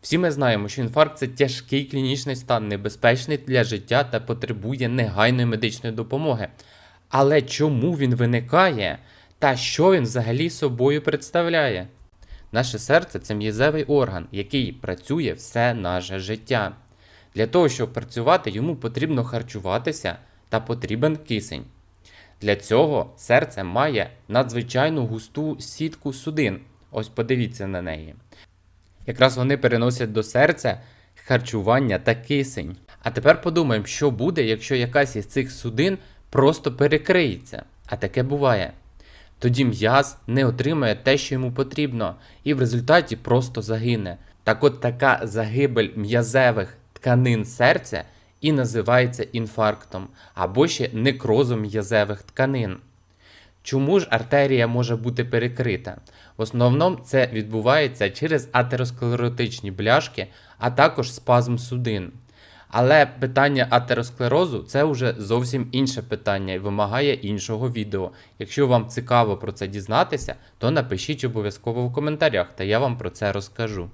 Всі ми знаємо, що інфаркт це тяжкий клінічний стан, небезпечний для життя та потребує негайної медичної допомоги. Але чому він виникає та що він взагалі собою представляє? Наше серце це м'язевий орган, який працює все наше життя. Для того, щоб працювати, йому потрібно харчуватися та потрібен кисень. Для цього серце має надзвичайно густу сітку судин. Ось подивіться на неї. Якраз вони переносять до серця харчування та кисень. А тепер подумаємо, що буде, якщо якась із цих судин просто перекриється. А таке буває. Тоді м'яз не отримає те, що йому потрібно, і в результаті просто загине. Так от така загибель м'язевих тканин серця і називається інфарктом, або ще некрозом м'язевих тканин. Чому ж артерія може бути перекрита? В основному це відбувається через атеросклеротичні бляшки, а також спазм судин. Але питання атеросклерозу це вже зовсім інше питання і вимагає іншого відео. Якщо вам цікаво про це дізнатися, то напишіть обов'язково в коментарях, та я вам про це розкажу.